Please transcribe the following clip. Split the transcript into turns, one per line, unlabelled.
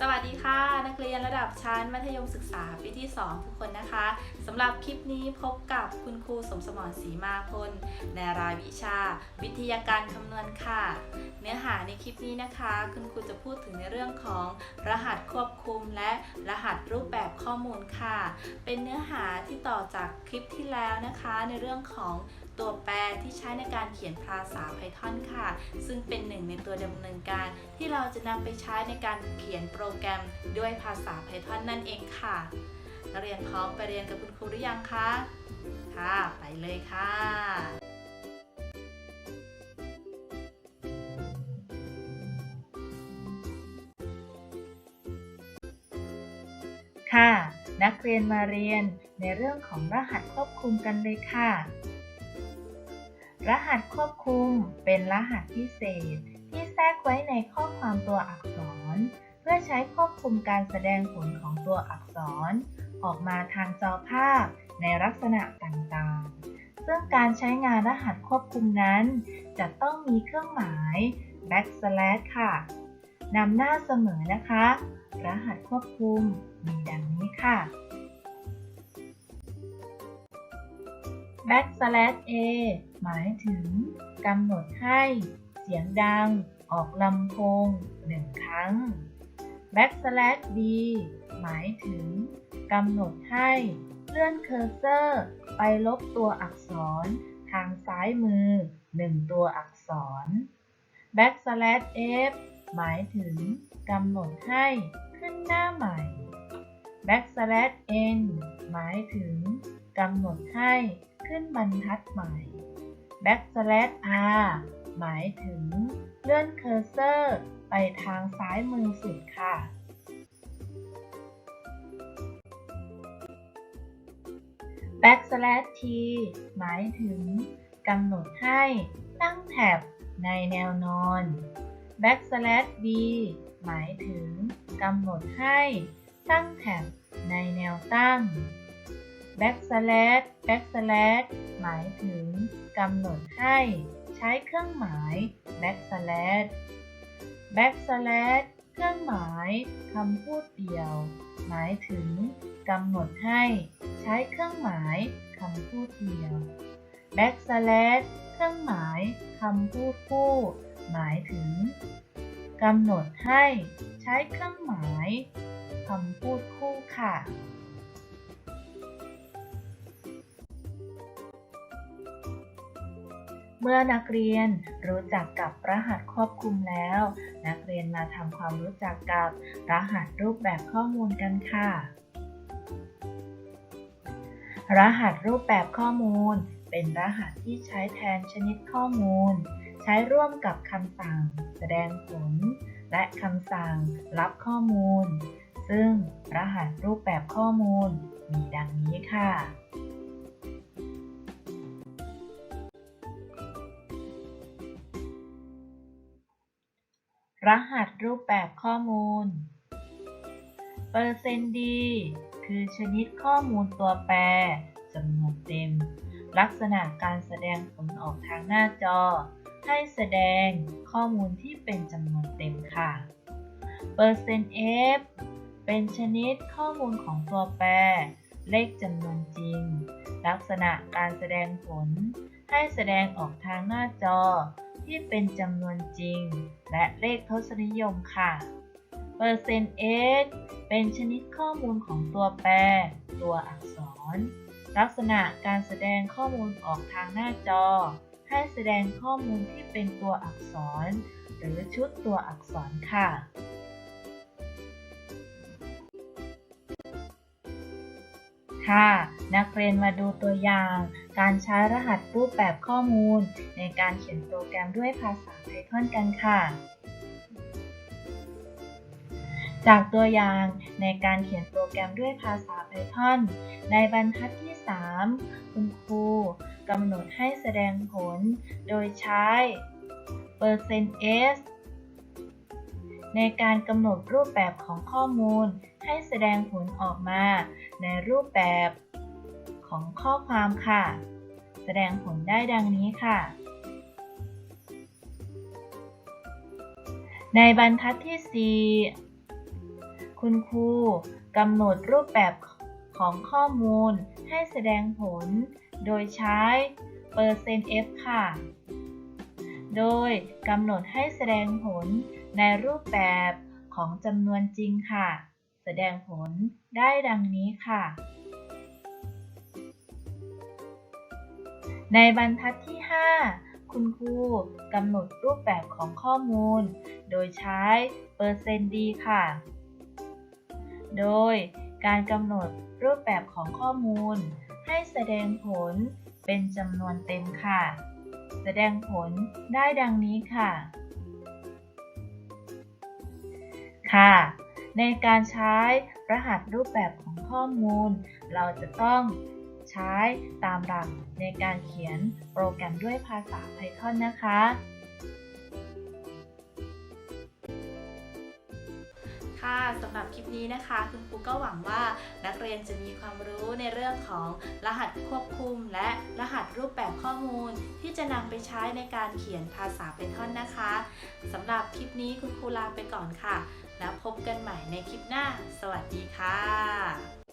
สวัสดีค่ะ นักเรียนระดับชั้นมัธยมศึกษาปีที่ 2 ทุกคนนะคะสำหรับคลิปนี้พบกับคุณครูสมสมรศรีมาพลในรายวิชา วิทยาการคำนวณค่ะ เนื้อหาในคลิปนี้นะคะ คุณครูจะพูดถึงในเรื่องของรหัสควบคุมและรหัสรูปแบบข้อมูลค่ะ เป็นเนื้อหาที่ต่อจากคลิปที่แล้วนะคะ ในเรื่องของ ตัวแปรที่ใช้ในการเขียนภาษา Python ค่ะ ซึ่งเป็นหนึ่งในตัวดำเนินการ ที่เราจะนำไปใช้ในการเขียนโปรแกรมด้วยภาษา Python นั่นเองค่ะนักเรียนพร้อมไปเรียนกับคุณครูหรือยังคะ ค่ะ ไปเลยค่ะ
ค่ะ นักเรียนมาเรียนในเรื่องของรหัสควบคุมกันเลยค่ะ รหัสควบคุมเป็นรหัสพิเศษ ที่แทรกไว้ในข้อความตัวอักษร เพื่อใช้ควบคุมการแสดงผลของตัวอักษร ออกมาทางจอภาพในลักษณะต่างๆ ซึ่งการใช้งานรหัสควบคุมนั้น จะต้องมีเครื่องหมาย backslash ค่ะนำหน้าเสมอนะคะ รหัสควบคุมมีดังนี้ค่ะ backslash a หมายถึงกำหนดให้เสียงดังออกลำโพงหนึ่งครั้ง backslash b หมายถึงกำหนดให้เลื่อนเคอร์เซอร์ไปลบตัวอักษรทางซ้ายมือหนึ่งตัวอักษร backslash f หมายถึงกำหนดให้ขึ้นหน้าใหม่ backslash n หมายถึง กำหนดให้ขึ้นบรรทัดใหม่ backslash r หมายถึงเลื่อนเคอร์เซอร์ไปทางซ้ายมือสุดค่ะ backslash t หมายถึงกำหนดให้ตั้งแท็บในแนวนอน backslash b หมายถึงกำหนดให้ตั้งแท็บในแนวตั้ง backslash backslash หมายถึงกำหนดให้ใช้เครื่องหมาย backslash backslash เครื่องหมายคำพูดเดียว หมายถึงกำหนดให้ใช้เครื่องหมายคำพูดเดียว backslash เครื่องหมายคำพูดคู่หมายถึงกำหนดให้ใช้เครื่องหมายคำพูดคู่ค่ะ เมื่อนักเรียนรู้จักกับรหัสควบคุมแล้ว นักเรียนมาทำความรู้จักกับรหัสรูปแบบข้อมูลกันค่ะ รหัสรูปแบบข้อมูล เป็นรหัสที่ใช้แทนชนิดข้อมูล ใช้ร่วมกับคำสั่ง แสดงผล และคำสั่งรับข้อมูล ซึ่งรหัสรูปแบบข้อมูล มีดังนี้ค่ะ รหัสรูปแบบข้อมูล เปอร์เซนต์ดีคือชนิดข้อมูลตัวแปรจำนวนเต็ม ลักษณะการแสดงผลออกทางหน้าจอ ให้แสดงข้อมูลที่เป็นจำนวนเต็มค่ะ เปอร์เซนต์ f เป็นชนิดข้อมูลของตัวแปร เลขจำนวนจริง ลักษณะการแสดงผล ให้แสดงออกทางหน้าจอ ที่เป็นจำนวนจริง และเลขทศนิยมค่ะเปอร์เซนต์ s เป็นชนิดข้อมูลของตัวแปร ตัวอักษร ลักษณะการแสดงข้อมูลออกทางหน้าจอ ให้แสดงข้อมูลที่เป็นตัวอักษร หรือชุดตัวอักษรค่ะ ค่ะ นักเรียนมาดูตัวอย่าง การใช้รหัสรูปแบบข้อมูล ในการเขียนโปรแกรมด้วยภาษา Python กันค่ะ จากตัวอย่างในการเขียนโปรแกรมด้วยภาษา Python ในบรรทัดที่ 3 คุณครูกำหนดให้แสดงผล โดยใช้ %s ในการกำหนดรูปแบบของข้อมูลให้แสดงผลออกมา ในรูปแบบของข้อความค่ะ แสดงผลได้ดังนี้ค่ะ ในบรรทัดที่ 4 คุณครูกำหนดรูปแบบของข้อมูลให้แสดงผล โดยใช้ เปอร์เซ็นต์ f ค่ะ โดยกำหนดให้แสดงผล ในรูปแบบของจำนวนจริงค่ะ แสดงผลได้ดังนี้ค่ะ ในบรรทัดที่ 5 คุณครูกำหนดรูปแบบของข้อมูล โดยใช้เปอร์เซนต์ดีค่ะ โดยการกำหนดรูปแบบของข้อมูล ให้แสดงผลเป็นจำนวนเต็มค่ะ แสดงผลได้ดังนี้ค่ะ ค่ะ ในการใช้รหัสรูปแบบของข้อมูล เราจะต้องใช้ตามหลักในการเขียนโปรแกรมด้วยภาษา Python นะคะ
ค่ะสำหรับคลิปนี้นะคะ คุณครูก็หวังว่านักเรียนจะมีความรู้ในเรื่องของรหัสควบคุม และรหัสรูปแบบข้อมูล ที่จะนำไปใช้ในการเขียนภาษาไปท่อนนะคะสำหรับคลิปนี้คุณครูลาไปก่อนค่ะ แล้วพบกันใหม่ในคลิปหน้า สวัสดีค่ะ